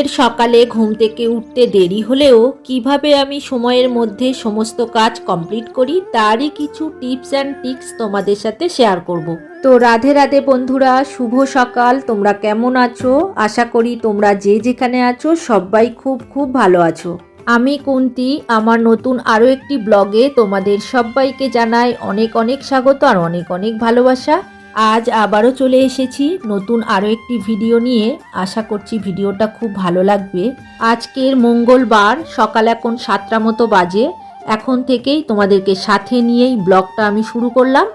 শীতের সকালে ঘুম থেকে উঠতে দেরি হলেও কীভাবে আমি সময়ের মধ্যে সমস্ত কাজ কমপ্লিট করি তারই কিছু টিপস অ্যান্ড ট্রিক্স তোমাদের সাথে শেয়ার করব। তো রাধে রাধে বন্ধুরা, শুভ সকাল। তোমরা কেমন আছো? আশা করি তোমরা যে যেখানে আছো সবাই খুব খুব ভালো আছো। আমি কুন্তি, আমার নতুন আরও একটি ব্লগে তোমাদের সবাইকে জানাই অনেক অনেক স্বাগত আর অনেক অনেক ভালোবাসা। আজ আবারও চলে এসেছি নতুন আরও একটি ভিডিও নিয়ে। আশা করছি ভিডিওটা খুব ভালো লাগবে। আজকের মঙ্গলবার, সকাল এখন সাতটা মতো বাজে। এখন থেকেই তোমাদেরকে সাথে নিয়েই ব্লগটা আমি শুরু করলাম।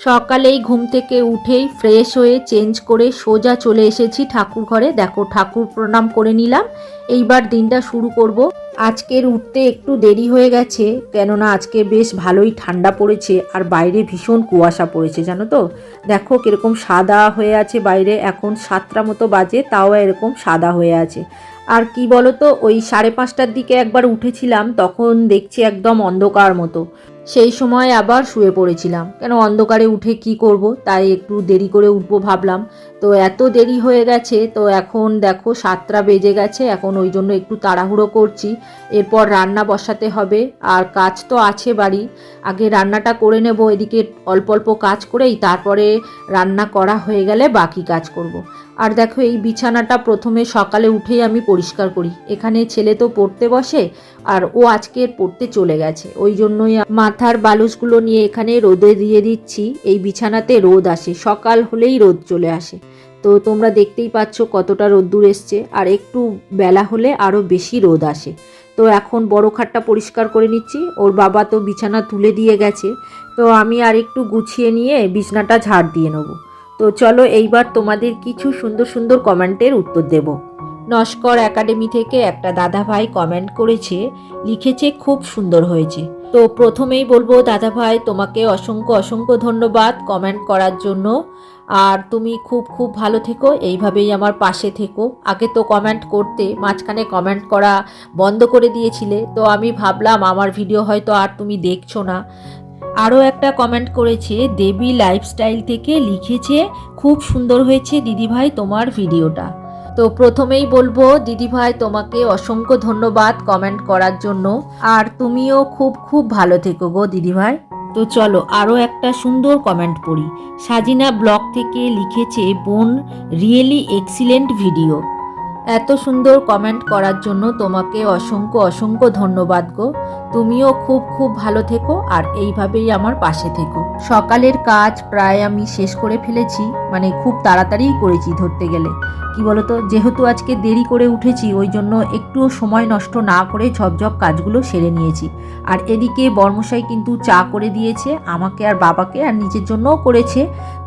সকালেই ঘুম থেকে উঠেই ফ্রেশ হয়ে চেঞ্জ করে সোজা চলে এসেছি ঠাকুর ঘরে। দেখো, ঠাকুর প্রণাম করে নিলাম। এইবার দিনটা শুরু করব। আজকের উঠতে একটু দেরি হয়ে গেছে, কেননা আজকে বেশ ভালোই ঠান্ডা পড়েছে আর বাইরে ভীষণ কুয়াশা পড়েছে, জানো তো? দেখো কীরকম সাদা হয়ে আছে বাইরে, এখন সাতটা মতো বাজে, তাও এরকম সাদা হয়ে আছে। আর কি বলো তো ওই সাড়ে পাঁচটার দিকে একবার উঠেছিলাম, তখন দেখছি একদম অন্ধকার মতো। সেই সময় আবার শুয়ে পড়েছিলাম। কেন, অন্ধকারে উঠে কি করব? তাই একটু দেরি করে উঠবো ভাবলাম। তো এত দেরি হয়ে গেছে, তো এখন দেখো সাতটা বেজে গেছে, এখন ওই জন্য একটু তাড়াহুড়ো করছি। এরপর রান্না বসাতে হবে, আর কাজ তো আছে বাড়ি। আগে রান্নাটা করে নেব, এদিকে অল্প অল্প কাজ করেই তারপরে রান্না করা হয়ে গেলে বাকি কাজ করব। আর দেখো এই বিছানাটা প্রথমে সকালে উঠেই আমি পরিষ্কার করি। এখানে ছেলে তো পড়তে বসে, আর ও আজকে পড়তে চলে গেছে। ওই জন্যই মাথার বালুসগুলো নিয়ে এখানে রোদে দিয়ে দিচ্ছি। এই বিছানাতে রোদ আসে, সকাল হলেই রোদ চলে আসে। তো তোমরা দেখতেই পাচ্ছ কতটা রোদ্দুর এসছে। আর একটু বেলা হলে আরও বেশি রোদ আসে। তো এখন বড় খাটটা পরিষ্কার করে নিচ্ছি। ওর বাবা তো বিছানা তুলে দিয়ে গেছে। তো আমি আর একটু গুছিয়ে নিয়ে বিছনাটা ঝাড় দিয়ে নেব। তো চলো এইবার তোমাদের কিছু সুন্দর সুন্দর কমেন্টের উত্তর দেব। নস্কর একাডেমি থেকে একটা দাদা ভাই কমেন্ট করেছে, লিখেছে, খুব সুন্দর হয়েছে। তো প্রথমেই বলব দাদা ভাই তোমাকে অসংখ্য অসংখ্য ধন্যবাদ কমেন্ট করার জন্য। আর তুমি খুব খুব ভালো থেকো, এইভাবেই আমার পাশে থেকো। আগে তো কমেন্ট করতে, মাঝখানে কমেন্ট করা বন্ধ করে দিয়েছিলে, তো আমি ভাবলাম আমার ভিডিও হয়তো আর তুমি দেখছ না। আরও একটা কমেন্ট করেছে, দেবী লাইফস্টাইল থেকে লিখেছে, খুব সুন্দর হয়েছে দিদিভাই তোমার ভিডিওটা তো প্রথমেই বলব, দিদিভাই তোমাকে অসংখ্য ধন্যবাদ কমেন্ট করার জন্য। আর তুমিও খুব খুব ভালো থেকো গো দিদিভাই। তো চলো আরও একটা সুন্দর কমেন্ট পড়ি। সাজিনা ব্লগ থেকে লিখেছে, বোন রিয়েলি এক্সিলেন্ট ভিডিও এত সুন্দর কমেন্ট করার জন্য তোমাকে অসংখ্য অসংখ্য ধন্যবাদ গো। তুমিও খুব খুব ভালো থেকো আর এইভাবেই আমার পাশে থেকো। সকালের কাজ প্রায় আমি শেষ করে ফেলেছি মানে খুব তাড়াতাড়িই করেছি ধরতে গেলে। কি বলতো, যেহেতু আজকে দেরি করে উঠেছি, ওই জন্য একটুও সময় নষ্ট না করে ঝপঝপ কাজগুলো সেরে নিয়েছি। আর এদিকে বর্মশাই কিন্তু চা করে দিয়েছে, আমাকে আর বাবাকে, আর নিজের জন্যও করেছে।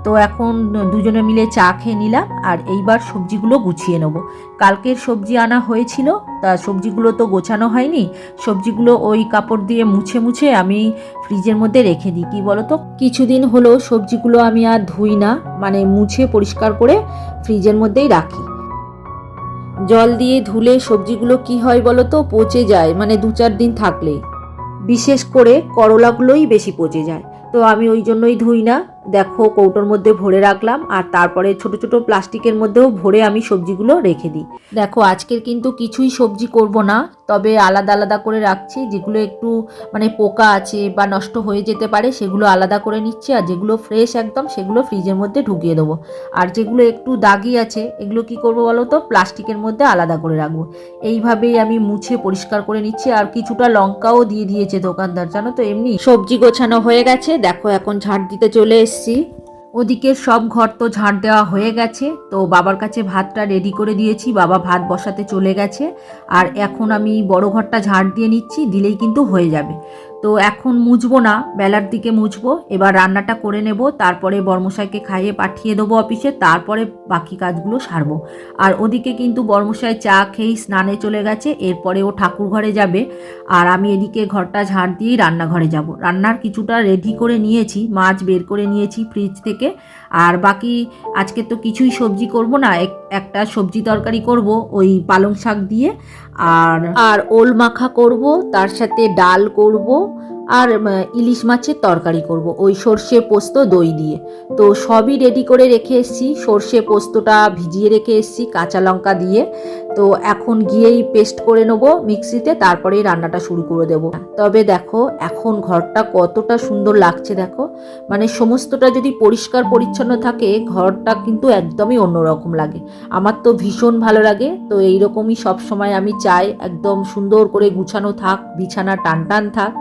তো এখন দুজনে মিলে চা খেয়ে নিলাম, আর এইবার সবজিগুলো গুছিয়ে নেব। কালকের সবজি আনা হয়েছিল তা সবজিগুলো তো গোছানো হয়নি। সবজিগুলো ওই কাপড় দিয়ে মুছে মুছে আমি ফ্রিজের মধ্যে রেখে দিই। কী বলো তো কিছুদিন হলো সবজিগুলো আমি আর ধুই না মানে মুছে পরিষ্কার করে ফ্রিজের মধ্যেই রাখি। জল দিয়ে ধুলে সবজিগুলো কি হয় বলো তো পচে যায় মানে দু চার দিন থাকলে। বিশেষ করে করলাগুলোই বেশি পচে যায়। তো আমি ওই জন্যই ধুই না। দেখো কৌটোর মধ্যে ভরে রাখলাম আর তারপরে ছোট ছোট প্লাস্টিকের মধ্যেও ভরে আমি সবজিগুলো রেখে দিই। দেখো আজকের কিন্তু কিছুই সবজি করব না তবে আলাদা আলাদা করে রাখছি যেগুলো একটু মানে পোকা আছে বা নষ্ট হয়ে যেতে পারে সেগুলো আলাদা করে নিচ্ছি আর যেগুলো ফ্রেশ একদম সেগুলো ফ্রিজের মধ্যে ঢুকিয়ে দেবো। আর যেগুলো একটু দাগি আছে এগুলো কি করব বলো তো? প্লাস্টিকের মধ্যে আলাদা করে রাখব। এইভাবেই আমি মুছে পরিষ্কার করে নিচ্ছি আর কিছুটা লঙ্কাও দিয়ে দিয়েছে দোকানদার জানো তো এমনি? সবজি গোছানো হয়ে গেছে দেখো এখন ঝাড় দিতে চলে এসছি। ওদিকে সব ঘর তো ঝাড় দেওয়া হয়ে গেছে, তো বাবার কাছে ভাতটা রেডি করে দিয়েছি, বাবা ভাত বসাতে চলে গেছে। আর এখন আমি বড় ঘরটা ঝাড় দিয়ে নিচ্ছি, দিলেই কিন্তু হয়ে যাবে। তো এখন মুছবো না, বেলার দিকে মুছবো, এবার রান্নাটা করে নেব, তারপরে বর্মশাইকে খাইয়ে পাঠিয়ে দেবো অফিসে, তারপরে বাকি কাজগুলো সারবো। আর ওদিকে কিন্তু বর্মশাই চা খেয়েই স্নানে চলে গেছে, এরপরে ও ঠাকুর ঘরে যাবে, আর আমি এদিকে ঘরটা ঝাড় দিয়েই রান্নাঘরে যাব। রান্নার কিছুটা রেডি করে নিয়েছি, মাছ বের করে নিয়েছি ফ্রিজ থেকে আর বাকি আজকে তো কিছুই সবজি করব না একটা সবজি তরকারি করব, ওই পালং শাক দিয়ে। আর আর ওল মাখা করব, তার সাথে ডাল করব, আর ইলিশ মাছের তরকারি করব, ওই সর্ষে পোস্ত দই দিয়ে। তো সবই রেডি করে রেখে এসেছি, সর্ষে পোস্তটা ভিজিয়ে রেখে এসেছি, কাঁচা লঙ্কা দিয়ে। তো এখন গিয়েই পেস্ট করে নেব মিক্সিতে তারপরেই রান্নাটা শুরু করে দেব। তবে দেখো, এখন ঘরটা কতটা সুন্দর লাগছে দেখো। মানে সমস্তটা যদি পরিষ্কার পরিচ্ছন্ন থাকে, ঘরটা কিন্তু একদমই অন্যরকম লাগে। আমার তো ভীষণ ভালো লাগে, তো এইরকমই সব সময় আমি চাই, একদম সুন্দর করে গুছানো থাক, বিছানা টান টান থাক।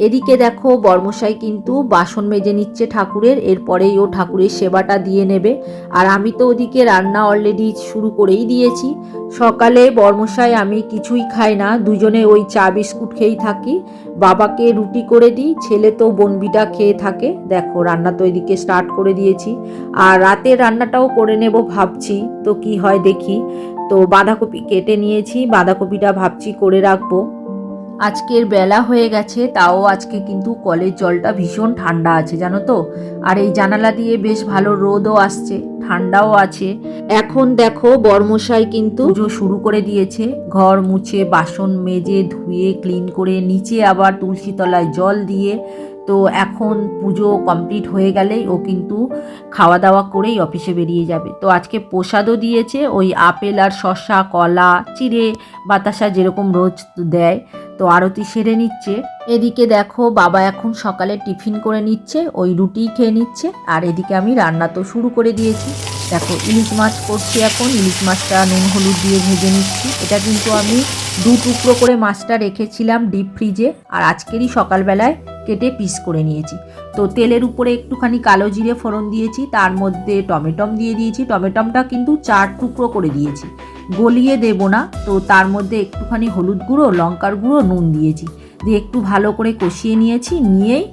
এদিকে দেখো, বর্মশাই কিন্তু বাসন মেজে নিচ্ছে ঠাকুরের, এরপরেই ও ঠাকুরের সেবাটা দিয়ে নেবে। আর আমি তো ওদিকে রান্না অলরেডি শুরু করেই দিয়েছি। সকালে বর্মশাই, আমি কিছুই খাই না, দুজনে ওই চা বিস্কুট খেয়েই থাকি। বাবাকে রুটি করে দিই, ছেলে তো বনবিটা খেয়ে থাকে। দেখো, রান্না তো এদিকে স্টার্ট করে দিয়েছি। আর রাতের রান্নাটাও করে নেব ভাবছি, তো কি হয় দেখি। তো বাঁধাকপি কেটে নিয়েছি, বাঁধাকপিটা ভাবছি করে রাখব। আজকের বেলা হয়ে গেছে, তাও আজকে কিন্তু কলের জলটা ভীষণ ঠান্ডা আছে, জানো তো? আর এই জানালা দিয়ে বেশ ভালো রোদও আসছে, ঠান্ডাও আছে। এখন দেখো বর্মশাই কিন্তু পুজো শুরু করে দিয়েছে। ঘর মুছে, বাসন মেজে, ধুয়ে, ক্লিন করে, নিচে আবার তুলসী তলায় জল দিয়ে। তো এখন পুজো কমপ্লিট হয়ে গেলেই ও কিন্তু খাওয়া দাওয়া করেই অফিসে বেরিয়ে যাবে। তো আজকে প্রসাদও দিয়েছে, ওই আপেল আর শসা, কলা, চিড়ে, বাতাসা যেরকম রোজ দেয়। তো আরতি সেরে নিচ্ছে। এদিকে দেখো বাবা এখন সকালে টিফিন করে নিচ্ছে, ওই রুটি খেয়ে নিচ্ছে, আর এদিকে আমি রান্না তো শুরু করে দিয়েছি। দেখো ইলিশ মাছ করছি এখন, ইলিশ মাছটা নুন, হলুদ দিয়ে ভেজে নিচ্ছি। এটা কিন্তু আমি দু টুকরো করে মাছটা রেখেছিলাম ডিপ ফ্রিজে, আর আজকেরই সকালবেলায় কেটে পিস করে নিয়েছি। তো তেলের উপরে একটুখানি কালো জিরে ফোড়ন দিয়েছি, তার মধ্যে টমেটম দিয়ে দিয়েছি। টমেটমটা কিন্তু চার টুকরো করে দিয়েছি। গলিয়ে দেব না। তো তার মধ্যে একটুখানি হলুদ গুঁড়ো, লঙ্কার গুঁড়ো, নুন দিয়েছি। দিয়ে একটু ভালো করে কষিয়ে নিয়েছি, নিয়েই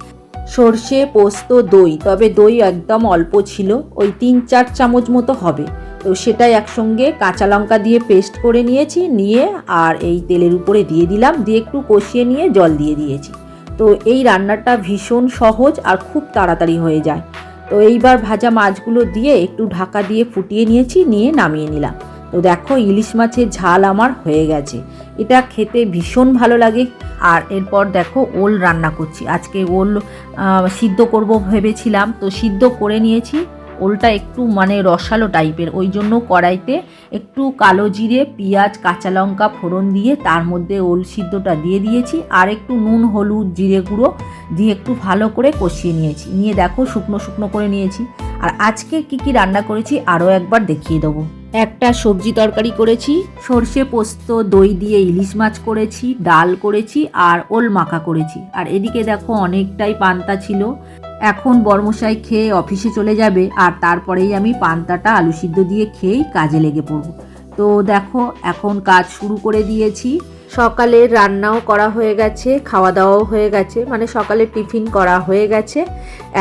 সর্ষে, পোস্ত, দই। তবে দই একদম অল্প ছিল, ওই তিন চার চামচ মতো হবে। তো সেটাই একসঙ্গে কাঁচা লঙ্কা দিয়ে পেস্ট করে নিয়েছি, নিয়ে আর এই তেলের উপরে দিয়ে দিলাম। দিয়ে একটু কষিয়ে নিয়ে জল দিয়ে দিয়েছি। তো এই রান্নাটা ভীষণ সহজ আর খুব তাড়াতাড়ি হয়ে যায়। তো এইবার ভাজা মাছগুলো দিয়ে একটু ঢাকা দিয়ে ফুটিয়ে নিয়েছি, নিয়ে নামিয়ে নিলাম। তো দেখো, ইলিশ মাছের ঝাল আমার হয়ে গেছে। এটা খেতে ভীষণ ভালো লাগে। আর এরপর দেখো, ওল রান্না করছি। আজকে ওল সিদ্ধ করব ভেবেছিলাম। তো সিদ্ধ করে নিয়েছি। ওলটা একটু মানে রসালো টাইপের, ওই জন্য কড়াইতে একটু কালো জিরে, পেঁয়াজ, কাঁচা লঙ্কা ফোড়ন দিয়ে তার মধ্যে ওল সিদ্ধটা দিয়ে দিয়েছি আর একটু নুন, হলুদ, জিরে গুঁড়ো দিয়ে একটু ভালো করে কষিয়ে নিয়েছি। নিয়ে দেখো শুকনো শুকনো করে নিয়েছি। আর আজকে কি কি রান্না করেছি আরও একবার দেখিয়ে দেবো। একটা সবজি তরকারি করেছি, সর্ষে পোস্ত, দই দিয়ে ইলিশ মাছ করেছি, ডাল করেছি আর ওল মাখা করেছি। আর এদিকে দেখো অনেকটাই পান্তা ছিল। এখন বর্মশাই খেয়ে অফিসে চলে যাবে আর তারপরেই আমি পান্তাটা আলু সিদ্ধ দিয়ে খেয়েই কাজে লেগে পড়ব। তো দেখো, এখন কাজ শুরু করে দিয়েছি। সকালের রান্নাও করা হয়ে গেছে খাওয়া দাওয়াও হয়ে গেছে মানে সকালে টিফিন করা হয়ে গেছে।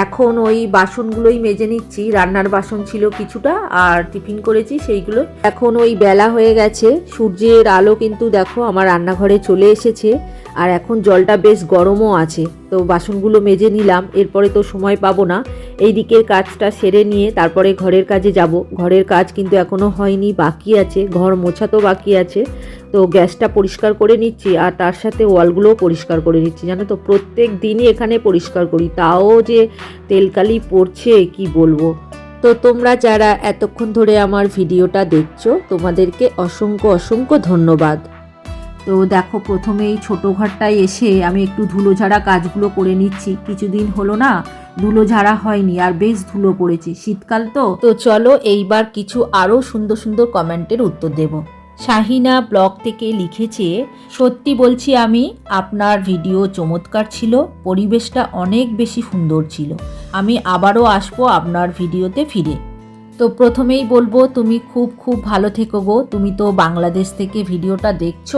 এখন ওই বাসনগুলোই মেজে নিচ্ছি, রান্নার বাসন ছিল কিছুটা আর টিফিন করেছি সেইগুলো। এখন ওই বেলা হয়ে গেছে, সূর্যের আলো কিন্তু দেখো আমার রান্নাঘরে চলে এসেছে। আর এখন জলটা বেশ গরমও আছে। তো বাসনগুলো মেজে নিলাম, এরপরে তো সময় পাবো না। এই দিকের কাজটা সেরে নিয়ে তারপরে ঘরের কাজে যাব। ঘরের কাজ কিন্তু এখনও হয়নি, বাকি আছে। ঘর মোছা তো বাকি আছে। তো গ্যাসটা পরিষ্কার করে নিচ্ছি আর তার সাথে ওয়ালগুলোও পরিষ্কার করে নিচ্ছি। জানো তো, প্রত্যেক দিনই এখানে পরিষ্কার করি। তাও যে তেলকালি পড়ছে, কি বলব? তো তোমরা যারা এতক্ষণ ধরে আমার ভিডিওটা দেখছ, তোমাদেরকে অসংখ্য অসংখ্য ধন্যবাদ। তো দেখো প্রথমে এই ছোটো ঘরটায় এসে আমি একটু ধুলো ঝাড়া কাজগুলো করে নিচ্ছি। কিছুদিন হলো না ধুলো ঝাড়া হয়নি আর বেশ ধুলো পড়েছে। শীতকাল তো। তো চলো এইবার কিছু আরও সুন্দর সুন্দর কমেন্টের উত্তর দেব। শাহিনা ব্লগ থেকে লিখেছে, সত্যি বলছি আমি, আপনার ভিডিও চমৎকার ছিল, পরিবেশটা অনেক বেশি সুন্দর ছিল। আমি আবারও আসব আপনার ভিডিওতে ফিরে। তো প্রথমেই বলব, তুমি খুব খুব ভালো থেকো গো। তুমি তো বাংলাদেশ থেকে ভিডিওটা দেখছ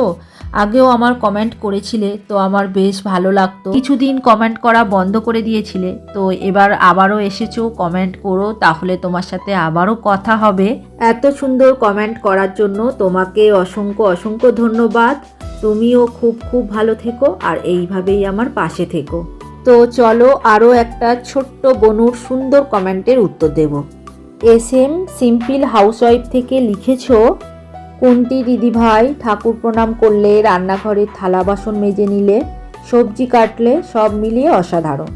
আগেও আমার কমেন্ট করেছিলে, তো আমার বেশ ভালো লাগতো। কিছুদিন কমেন্ট করা বন্ধ করে দিয়েছিলে, তো এবার আবারও এসেছ কমেন্ট করো, তাহলে তোমার সাথে আবারও কথা হবে। এত সুন্দর কমেন্ট করার জন্য তোমাকে অসংখ্য অসংখ্য ধন্যবাদ। তুমিও খুব খুব ভালো থেকো, আর এইভাবেই আমার পাশে থেকো। তো চলো আরও একটা ছোট্ট বনুর সুন্দর কমেন্টের উত্তর দেব। এস এম সিম্পল হাউসওয়াইফ থেকে লিখেছো কুন্তি দিদিভাই? ঠাকুর প্রণাম করলে, রান্নাঘরের থালা বাসন মেজে নিলে, সবজি কাটলে, সব মিলিয়ে অসাধারণ।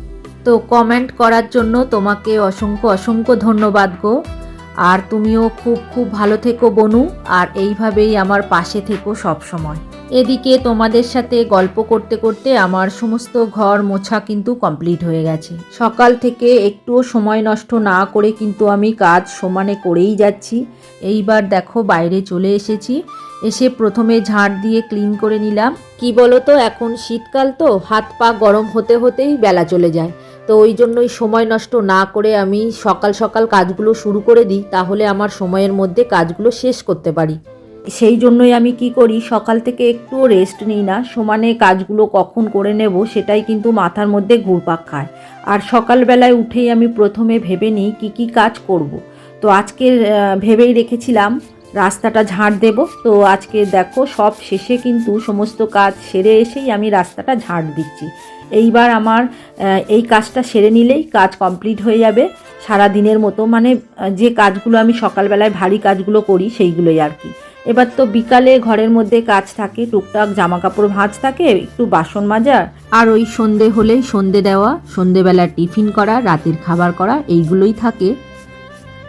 তো কমেন্ট করার জন্য তোমাকে অসংখ্য অসংখ্য ধন্যবাদ গো। আর তুমিও খুব খুব ভালো থেকো বনু, আর এইভাবেই আমার পাশে থেকো সব সময়। এদিকে তোমাদের সাথে গল্প করতে করতে আমার সমস্ত ঘর মোছা কিন্তু কমপ্লিট হয়ে গেছে। সকাল থেকে একটুও সময় নষ্ট না করে কিন্তু আমি কাজ সমানে করেই যাচ্ছি। এইবার দেখো বাইরে চলে এসেছি। এসে প্রথমে ঝাড় দিয়ে ক্লিন করে নিলাম। কি বলো তো এখন শীতকাল তো, হাত পা গরম হতে হতেই বেলা চলে যায়। তো ওই জন্যই সময় নষ্ট না করে আমি সকাল সকাল কাজগুলো শুরু করে দিই, তাহলে আমার সময়ের মধ্যে কাজগুলো শেষ করতে পারি। সেই জন্যই আমি কি করি, সকাল থেকে একটুও রেস্ট নিই না, সমানে কাজগুলো কখন করে নেব সেটাই কিন্তু মাথার মধ্যে ঘুরপাক খায়। আর সকালবেলায় উঠেই আমি প্রথমে ভেবে নিই কী কী কাজ করব। তো আজকে ভেবেই রেখেছিলাম রাস্তাটা ঝাড় দেব। তো আজকে দেখো সব শেষে কিন্তু সমস্ত কাজ সেরে এসেই আমি রাস্তাটা ঝাড় দিচ্ছি। এইবার আমার এই কাজটা সেরে নিলেই কাজ কমপ্লিট হয়ে যাবে। সারা দিনের মতো মানে যে কাজগুলো আমি সকালবেলায় ভারী কাজগুলো করি সেইগুলোই আর কি। এবার তো বিকালে ঘরের মধ্যে কাজ থাকে, টুকটাক জামা কাপড় ভাঁজ থাকে, একটু বাসন মাজা। আর ওই সন্ধে হলেই সন্ধে দেওয়া, সন্ধেবেলা টিফিন করা, রাতের খাবার করা, এইগুলোই থাকে।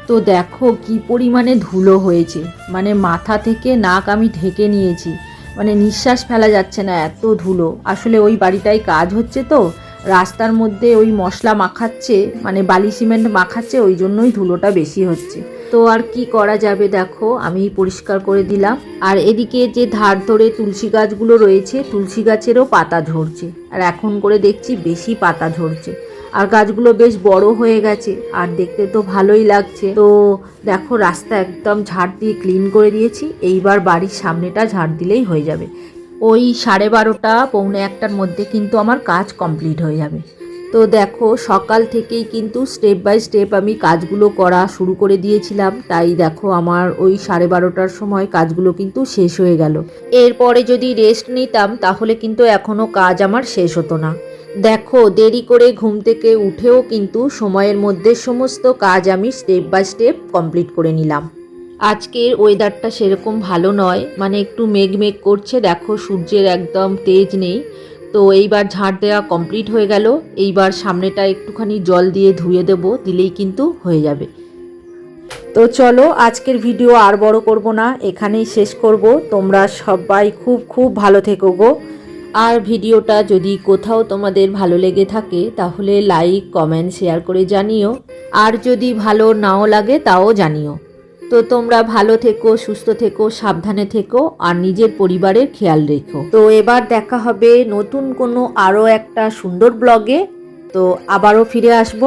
তো দেখো কি পরিমাণে ধুলো হয়েছে। মানে মাথা থেকে নাক আমি ঢেকে নিয়েছি। মানে নিঃশ্বাস ফেলা যাচ্ছে না এত ধুলো। আসলে ওই বাড়িটায় কাজ হচ্ছে তো, রাস্তার মধ্যে ওই মশলা মাখাচ্ছে মানে বালি সিমেন্ট মাখাচ্ছে, ওই জন্যই ধুলোটা বেশি হচ্ছে। তো আর কি করা যাবে দেখো, আমি পরিষ্কার করে দিলাম। আর এদিকে যে ধার ধরে তুলসী গাছগুলো রয়েছে, তুলসী গাছেরও পাতা ঝরছে। আর এখন করে দেখছি বেশি পাতা ঝরছে। আর গাছগুলো বেশ বড় হয়ে গেছে, আর দেখতে তো ভালোই লাগছে। তো দেখো, রাস্তা একদম ঝাড় দিয়ে ক্লিন করে দিয়েছি। এইবার বাড়ির সামনেটা ঝাড় দিলেই হয়ে যাবে। ওই সাড়ে বারোটা, পৌনে একটার মধ্যে কিন্তু আমার কাজ কমপ্লিট হয়ে যাবে। তো দেখো, সকাল থেকেই কিন্তু স্টেপ বাই স্টেপ আমি কাজগুলো করা শুরু করে দিয়েছিলাম। তাই দেখো, আমার ওই সাড়ে বারোটার সময় কাজগুলো কিন্তু শেষ হয়ে গেল। এরপরে যদি রেস্ট নিতাম, তাহলে কিন্তু এখনও কাজ আমার শেষ হতো না। দেখো, দেরি করে ঘুম থেকে উঠেও কিন্তু সময়ের মধ্যে সমস্ত কাজ আমি স্টেপ বাই স্টেপ কমপ্লিট করে নিলাম। আজকের ওয়েদারটা সেরকম ভালো নয় মানে একটু মেঘ মেঘ করছে। দেখো, সূর্যের একদম তেজ নেই। তো এইবার ঝাড় দেওয়া কমপ্লিট হয়ে গেল। এইবার সামনেটা একটুখানি জল দিয়ে ধুয়ে দেব, দিলেই কিন্তু হয়ে যাবে। তো চলো, আজকের ভিডিও আর বড় করব না, এখানেই শেষ করব। তোমরা সবাই খুব খুব ভালো থেকো গো। আর ভিডিওটা যদি কোথাও তোমাদের ভালো লেগে থাকে, তাহলে লাইক কমেন্ট শেয়ার করে জানিও। আর যদি ভালো নাও লাগে, তাও জানিও। তো তোমরা ভালো থেকো, সুস্থ থেকো, সাবধানে থেকো, আর নিজের পরিবারের খেয়াল রেখো। তো এবার দেখা হবে নতুন কোনো আরও একটা সুন্দর ব্লগে। তো আবারও ফিরে আসব।